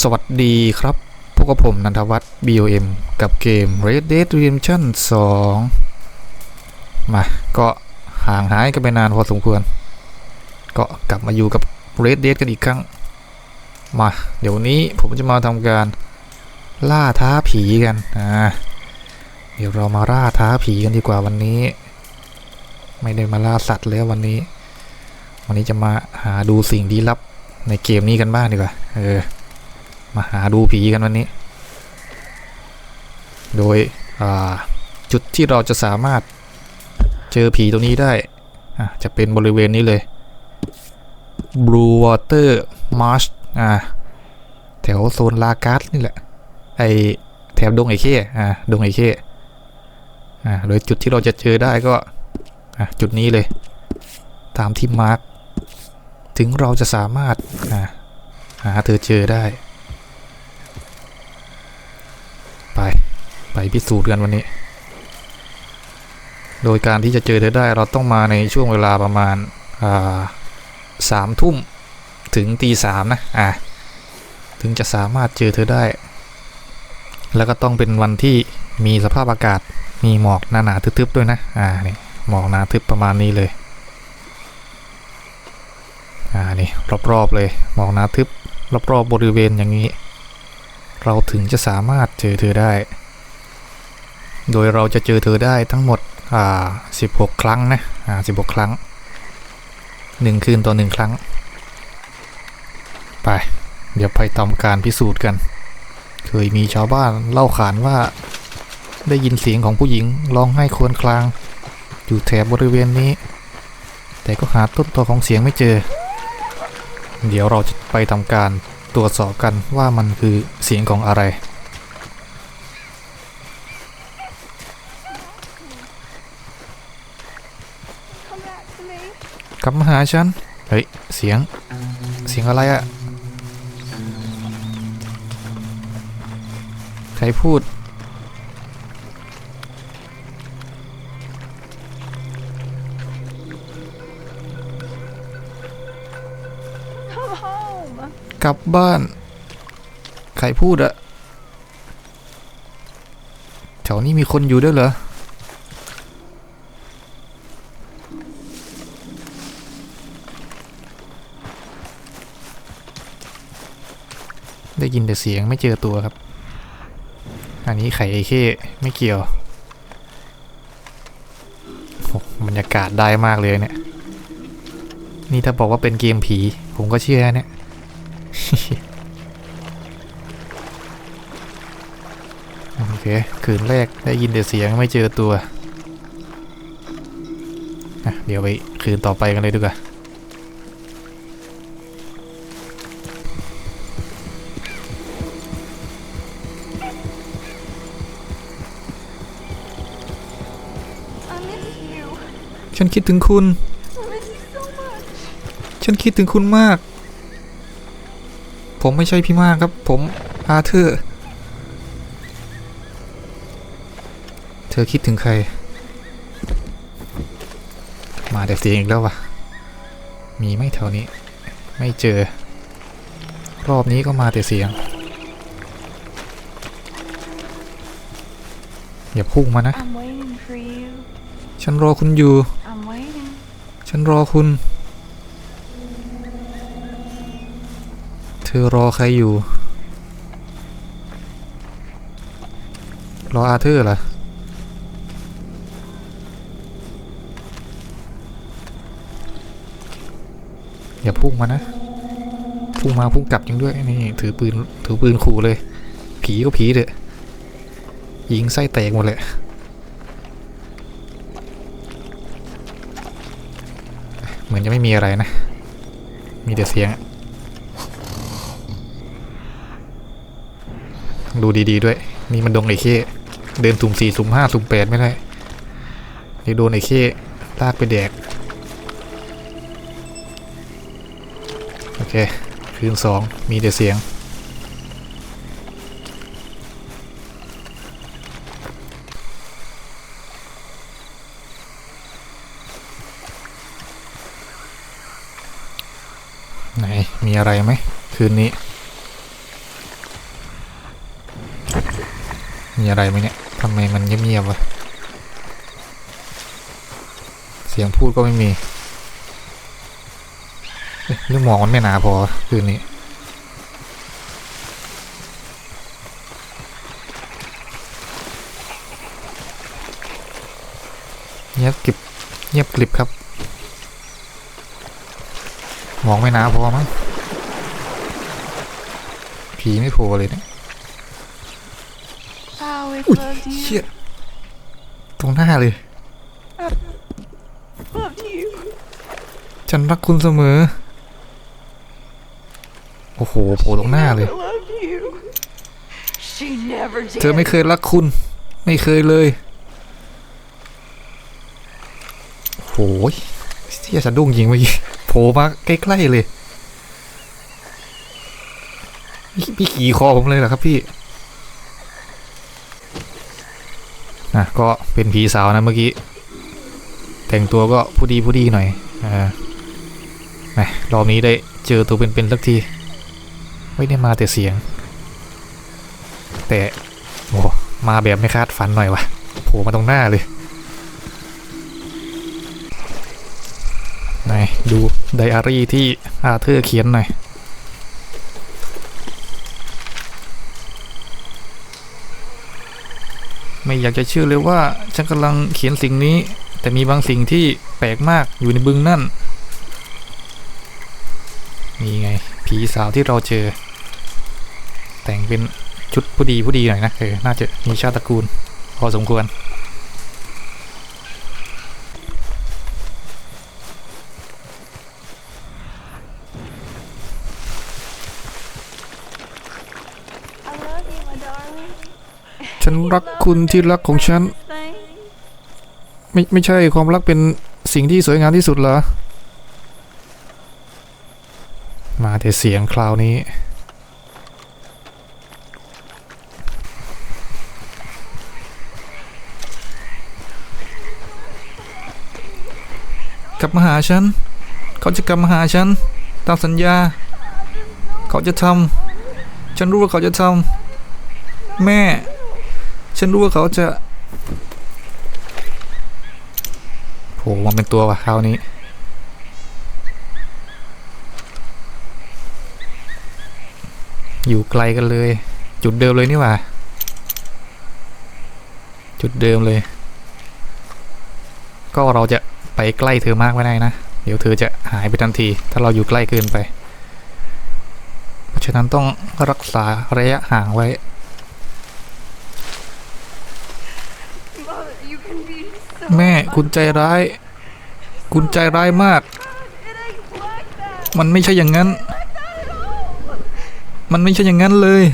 สวัสดีครับ พวกกับผมนันทวัฒน์ BOM กับเกม Red Dead Redemption 2 มา ก็ห่างหายกันไปนานพอสมควร ก็กลับมาอยู่กับ Red Dead กันอีกครั้ง มา เดี๋ยวนี้ผมจะมาทำการล่าท้าผีกันอ่าเดี๋ยวเรามาล่าท้าผีกันดีกว่าวันนี้ ไม่ได้มาล่าสัตว์แล้ววันนี้ วันนี้จะมาหาดูสิ่งลี้ลับในเกมนี้กันบ้างดีกว่า เออ มาหาดูผีกันวันนี้ โดยจุดที่เราจะสามารถเจอผีตรงนี้ได้ จะเป็นบริเวณนี้เลย Blue Water Marsh อ่าแถวโซนลาการ์ดนี่แหละ ไอแถบดงไอเข้อ่าดงไอเข้อ่าโดยจุดที่เราจะเจอได้ก็อะจุดนี้เลย ตามที่มาร์กถึงเราจะสามารถอ่าหาเธอเจอได้ ไป ไปพิสูจน์กันวันนี้ โดยการที่จะเจอเธอได้เราต้องมาในช่วงเวลาประมาณาสามทุ่มถึงตีสามนะ อ่าถึงจะสามารถเจอเธอได้ แล้วก็ต้องเป็นวันที่มีสภาพอากาศมีหมอกหนาๆทึบๆด้วยนะ อ่า นี่ หมอกหนาทึบประมาณนี้เลย อ่า นี่ รอบๆเลย หมอกหนาทึบ รอบๆบริเวณอย่างนี้ เราถึงจะสามารถเจอเธอได้ โดยเราจะเจอเธอได้ทั้งหมดอ่า16 ครั้งนะอ่า16 ครั้ง 1 คืนต่อ 1 ครั้ง ไป เดี๋ยวไปทำการพิสูจน์กัน เคยมีชาวบ้านเล่าขานว่าได้ยินเสียงของผู้หญิงร้องไห้ครวญคราง อยู่แถบบริเวณนี้ แต่ก็หาต้นตอของเสียงไม่เจอ เดี๋ยวเราจะไปทำการ ตรวจสอบกันว่ามันคือเสียงของอะไร กลับมาหาฉัน เฮ้ย เสียง เสียงอะไรอะใครพูด กลับบ้าน ใครพูดอะแถวนี้มีคนอยู่ด้วยเหรอ ได้ยินแต่เสียงไม่เจอตัวครับ อันนี้ไข่ไอเข้ไม่เกี่ยวโอ้บรรยากาศได้มากเลยเนี่ย นี่ถ้าบอกว่าเป็นเกมผี ผมก็เชื่อเนี่ย โอเคคืนแรกได้ยินแต่เสียงไม่เจอตัวอะเดี๋ยวไปคืนต่อไปกันเลยดีกว่า I miss you. ฉันคิดถึงคุณ I miss you so much. ฉันคิดถึงคุณมาก ผมไม่ใช่พี่มากครับ ผมอาเธอร์ เธอคิดถึงใคร มาแต่เสียงอีกแล้ววะมีไหมแถวนี้ ไม่เจอ รอบนี้ก็มาแต่เสียง อย่าพุ่งมานะ I'm waiting for you. ฉันรอคุณอยู่ I'm waiting. ฉันรอคุณ ธอรอใครอยู่ รออาเธอร์เหรออย่าพุ่งมานะ พุ่งมาพุ่งกลับจริงด้วยนี่ถือปืนถือปืนขู่เลย ผีก็ผีเถอะยิงไส้แตกหมดเลยเหมือนจะไม่มีอะไรนะ มีแต่เสียงอะ ดูดีๆด้วย นี่มันดงไอ้เข้เดินสุ่มสี่สุ่มห้าสุ่มแปดไม่ได้เดี๋ยวโดนไอ้เข้ลากไปแดก โอเค คืนสองมีแต่เสียง ไหน มีอะไรไหม คืนนี้ มีอะไรไหมเนี่ยทำไมมันเงียบๆวะเสียงพูดก็ไม่มีเอ๊ะหรือหมอกมันไม่หนาพอคืนนี้เงียบกริบเงียบกริบครับ หมองไม่หนาพอมั้งผีไม่โผล่เลยเนี่ย I always Ui, loved you. เชี่ยตรงหน้าเลย ฉันรักคุณเสมอ โอ้โหโผล่ตรงหน้าเลย เธอไม่เคยรักคุณ ไม่เคยเลยโอ้ยเที่ยสะดุ้งยิงเมื่อกี้โผล่มาใกล้ๆเลย พี่ขี่คอผมเลยเหรอครับพี่ นะก็เป็นผีสาวนะเมื่อกี้ แต่งตัวก็ผู้ดีผู้ดีหน่อยอ่ารอบนี้ได้เจอตัวเป็นๆสักที ไม่ได้มาแต่เสียง แต่โอ้มาแบบไม่คาดฝันหน่อยวะโผล่มาตรงหน้าเลยไหนดูไดอารี่ที่อาเธอร์เขียนหน่อย ไม่อยากจะเชื่อเลยว่าฉันกำลังเขียนสิ่งนี้ แต่มีบางสิ่งที่แปลกมากอยู่ในบึงนั่นมีไง ผีสาวที่เราเจอ แต่งเป็นชุดผู้ดีผู้ดีหน่อยนะเออน่าจะมีชาติตระกูล พอสมควร นรักคุณที่รักของฉัน ไม่ไม่ใช่ความรักเป็นสิ่งที่สวยงามที่สุดเหรอ มาแต่เสียงคราวนี้ กลับมาหาฉัน เขาจะกลับมาหาฉัน ตามสัญญา เขาจะทำฉันรู้ว่าเขาจะทำแม่ ฉันรู้ว่าเขาจะโผล่มาเป็นตัวว่ะคราวนี้ อยู่ไกลกันเลย จุดเดิมเลยนี่หว่า จุดเดิมเลย ก็เราจะไปใกล้เธอมากไม่ได้นะ เดี๋ยวเธอจะหายไปทันที ถ้าเราอยู่ใกล้เกินไป เพราะฉะนั้นต้องรักษาระยะห่างไว้ แม่คุณใจร้าย คุณใจร้ายมาก มันไม่ใช่อย่างนั้น มันไม่ใช่อย่างนั้นเลย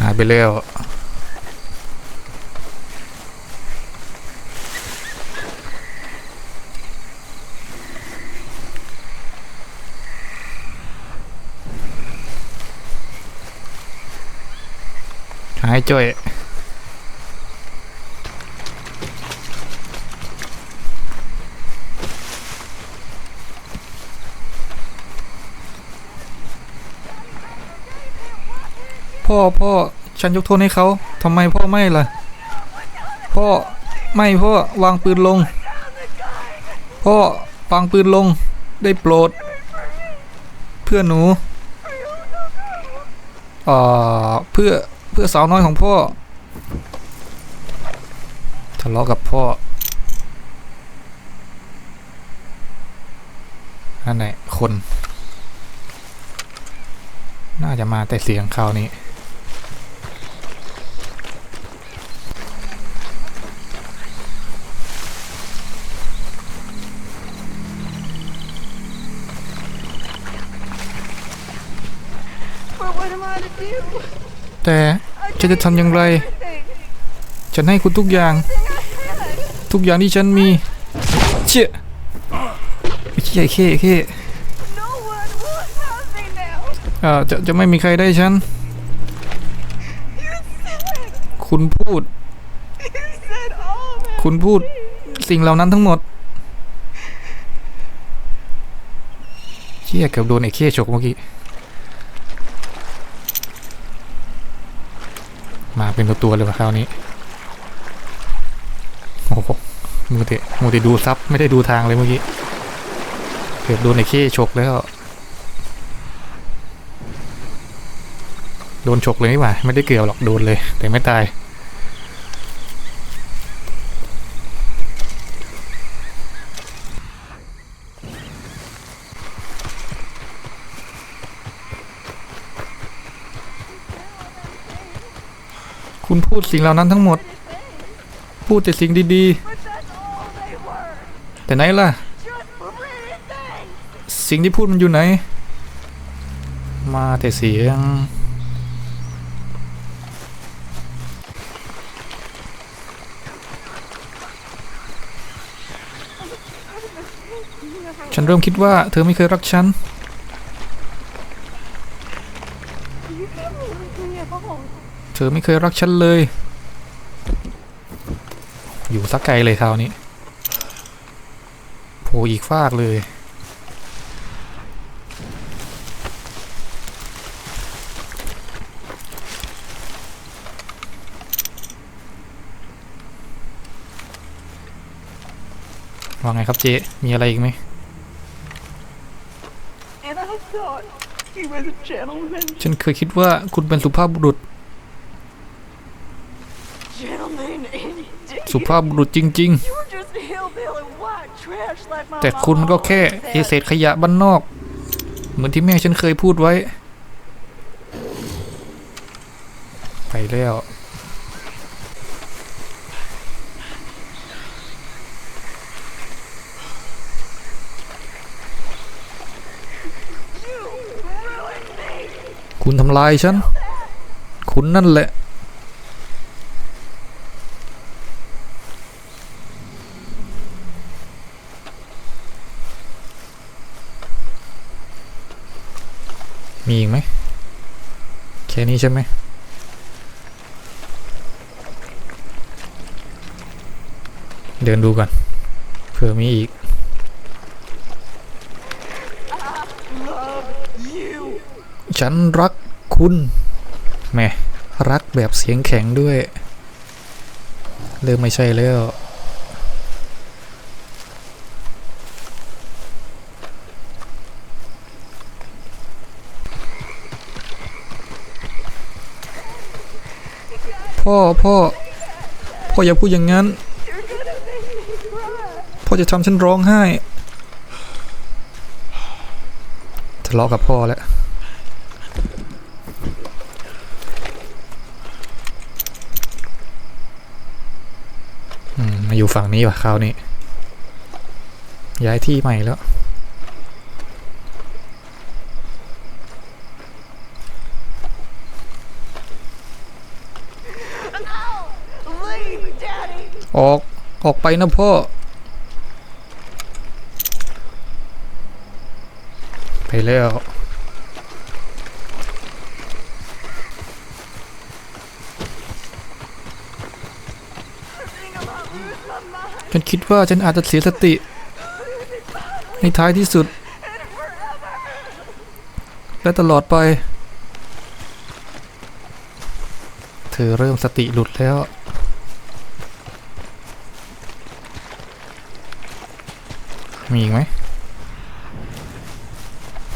หายไปแล้ว จ้อยพ่อพ่อฉันยกโทษให้เขาทำไมพ่อไม่ล่ะ พ่อไม่พ่อวางปืนลง พ่อวางปืนลงได้โปรด เพื่อหนูเอ่อเพื่อ เพื่อสาวน้อยของพ่อ ทะเลาะกับพ่อนั่นแหละคน น่าจะมาแต่เสียงคราวนี้ แต่ ฉันจะทำอย่างไร ฉันให้คุณทุกอย่าง ทุกอย่างที่ฉันมี เชี่ยเชี่ยเคเค No one will have me now. เอ่อจะจะไม่มีใครได้ฉัน คุณพูด คุณพูดสิ่งเหล่านั้นทั้งหมดเชี่ยเกือบโดนไอ้เคฉกเมื่อกี้ มาเป็นตัวตัวเลยว่ะคราวนี้ โอ้โหมูเตมูเตดูซับไม่ได้ดูทางเลยเมื่อกี้เกือบโดนไอ้เข้ฉกแล้ว โดนฉกเลยนี่หว่า ไม่ได้เกี่ยวหรอกโดนเลย แต่ไม่ตาย คุณพูดสิ่งเหล่านั้นทั้งหมด พูดแต่สิ่งดีๆ แต่ไหนล่ะ สิ่งที่พูดมันอยู่ไหน มาแต่เสียง ฉันเริ่มคิดว่าเธอไม่เคยรักฉัน เธอไม่เคยรักฉันเลย อยู่สักไกลเลยคราวนี้โผล่อีกฟากเลยว่าไงครับเจ๊ มีอะไรอีกไหม And I thought he was a gentleman. ฉันเคยคิดว่าคุณเป็นสุภาพบุรุษ สุภาพบุรุษจริง ๆ แต่คุณก็แค่เอเศษขยะบ้านนอก เหมือนที่แม่ฉันเคยพูดไว้ ไปแล้วคุณทำลายฉัน คุณนั่นแหละ มีอีกไหมแค่นี้ใช่ไหมเดินดูก่อนเผื่อมีอีก ฉันรักคุณแม่รักแบบเสียงแข็งด้วย เริ่มไม่ใช่แล้ว พ่อพ่อพ่ออย่าพูดอย่างนั้น พ่อจะทำฉันร้องไห้ทะเลาะกับพ่อแล้วอืมมาอยู่ฝั่งนี้ว่ะคราวนี้ย้ายที่ใหม่แล้ว ออกไปนะพ่อ ไปแล้วฉันคิดว่าฉันอาจจะเสียสติ ในท้ายที่สุด และตลอดไป เธอเริ่มสติหลุดแล้ว มีอีกไหม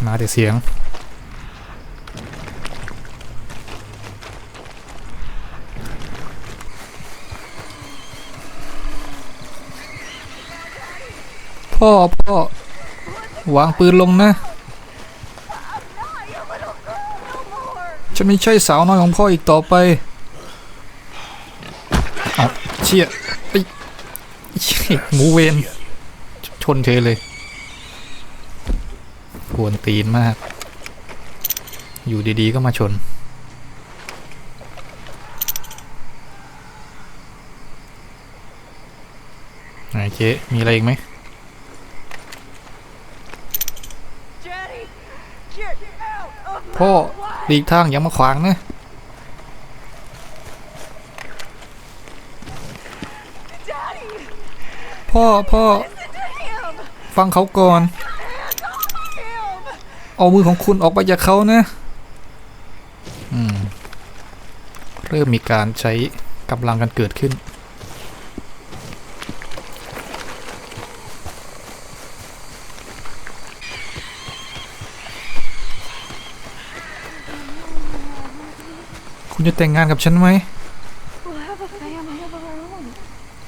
มาแต่เสียง พ่อ พ่อ วางปืนลงนะฉันไม่ใช่สาวน้อยของพ่ออีกต่อไปเอาเชี่ยไอ้เชี่ยหมูเวน ชนเทเลยกวนตีนมาก อยู่ดีๆก็มาชน ไหนเจ๊มีอะไรอีกไหมพ่อ way. หลีกทางอย่ามาขวางนะพ่อ พ่อ ฟังเขาก่อน เอามือของคุณออกไปจากเขานะ อืม เริ่มมีการใช้กำลังกันเกิดขึ้น คุณจะแต่งงานกับฉันไหม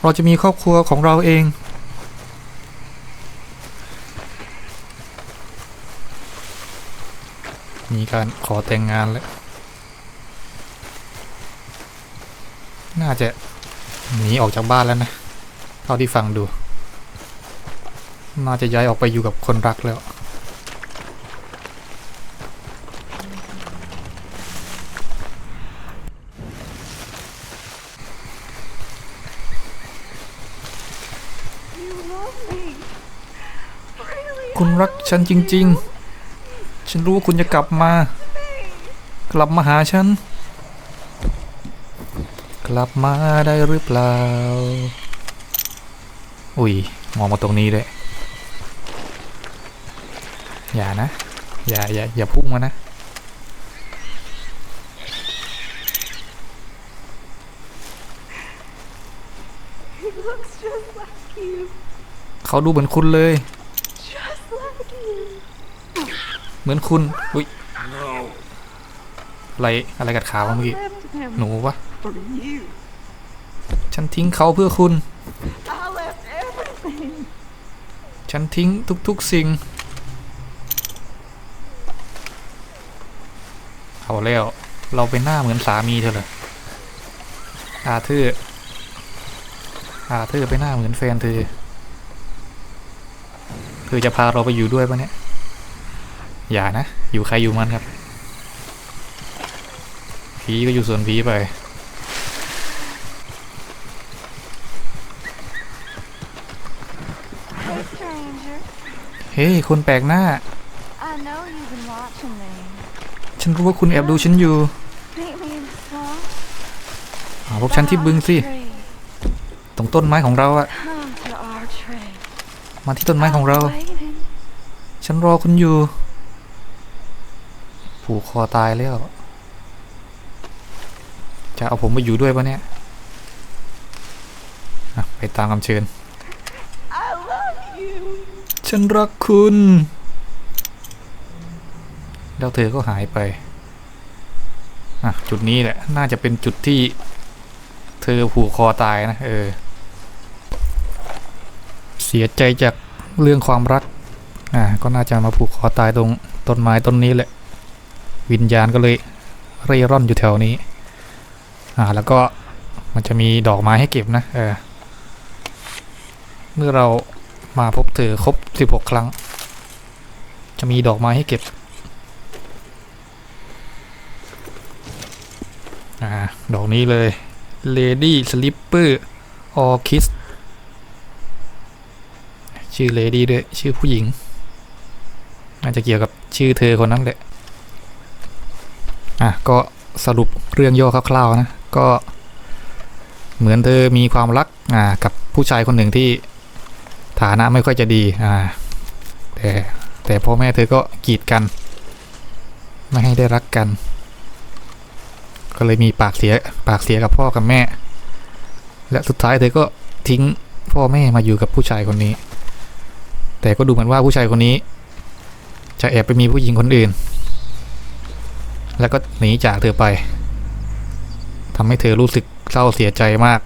เราจะมีครอบครัวของเราเอง มีการขอแต่งงานแล้ว น่าจะหนีออกจากบ้านแล้วนะ เท่าที่ฟังดู น่าจะย้ายออกไปอยู่กับคนรักแล้ว คุณรักฉันจริง ๆ ฉันรู้ว่าคุณจะกลับมา กลับมาหาฉัน กลับมาได้หรือเปล่า อุ้ย มองมาตรงนี้เลยอย่านะ อย่าอย่าอย่าพุ่งมานะ เขาดูเหมือนคุณเลย เหมือนคุณ อุ้ยอะไรอะไรกัดขาวเมื่อกี้ หนูวะ ฉันทิ้งเขาเพื่อคุณ ฉันทิ้งทุกๆสิ่ง เอาแล้ว เราเป็นหน้าเหมือนสามีเธอเลย อาเธอร์อาเธอร์ไปหน้าเหมือนแฟนเธอ เธอจะพาเราไปอยู่ด้วยปะเนี่ย อย่านะ อยู่ใครอยู่มันครับผีก็อยู่ส่วนผีไป เฮ้ยคนแปลกหน้า ฉันรู้ว่าคุณแอบดูฉันอยู่หาพวกฉันที่บึงสิ ตรงต้นไม้ของเราอะมาที่ต้นไม้ของเรา ฉันรอคุณอยู่ ผูกคอตายแล้ว จะเอาผมไปอยู่ด้วยปะเนี่ยไปตามคำเชิญ ฉันรักคุณ แล้วเธอก็หายไป อะ จุดนี้แหละ น่าจะเป็นจุดที่ เธอผูกคอตายนะ เออ เสียใจจากเรื่องความรัก อ่าก็น่าจะมาผูกคอตายตรงต้นไม้ต้นนี้แหละ วิญญาณก็เลยเร่ร่อนอยู่แถวนี้ อ่า แล้วก็มันจะมีดอกไม้ให้เก็บนะ เออ เมื่อเรามาพบเธอครบ 16 ครั้ง จะมีดอกไม้ให้เก็บ อ่า ดอกนี้เลย Lady Slipper Orchid ชื่อ Lady ด้วย ชื่อผู้หญิงน่าจะเกี่ยวกับชื่อเธอคนนั้นแหละ อะก็สรุปเรื่องย่อคร่าวๆนะก็เหมือนเธอมีความรักอ่ากับผู้ชายคนหนึ่งที่ฐานะไม่ค่อยจะดีอ่าแต่แต่พ่อแม่เธอก็กีดกัน ไม่ให้ได้รักกัน ก็เลยมีปากเสียปากเสียกับพ่อกับแม่ และสุดท้ายเธอก็ทิ้งพ่อแม่มาอยู่กับผู้ชายคนนี้ แต่ก็ดูเหมือนว่าผู้ชายคนนี้ จะแอบไปมีผู้หญิงคนอื่น แล้วก็หนีจากเธอไปทำให้เธอรู้สึกเศร้าเสียใจมาก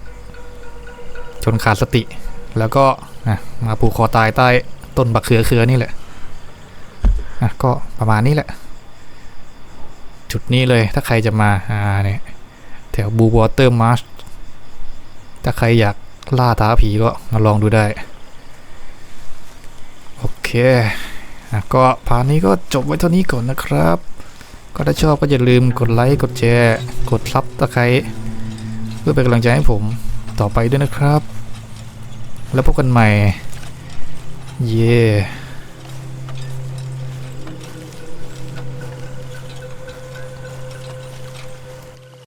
จนขาดสติ แล้วก็มาผูกคอตายใต้ต้นบักเขือเขือนี่แหละะก็ประมาณนี้แหละ จุดนี้เลยถ้าใครจะมาอ่าเนี่ยแถวบูวอเตอร์มาร์ชถ้าใครอยากล่าท้าผีก็มาลองดูได้ โอเคอก็พาร์ทนี้ก็จบไว้เท่านี้ก่อนนะครับ ก็ถ้าชอบก็อย่าลืมกดไลค์ กดแชร์ กดซับตะไคร้เพื่อเป็นกำลังใจให้ผมต่อไปด้วยนะครับ แล้วพบกันใหม่ เย่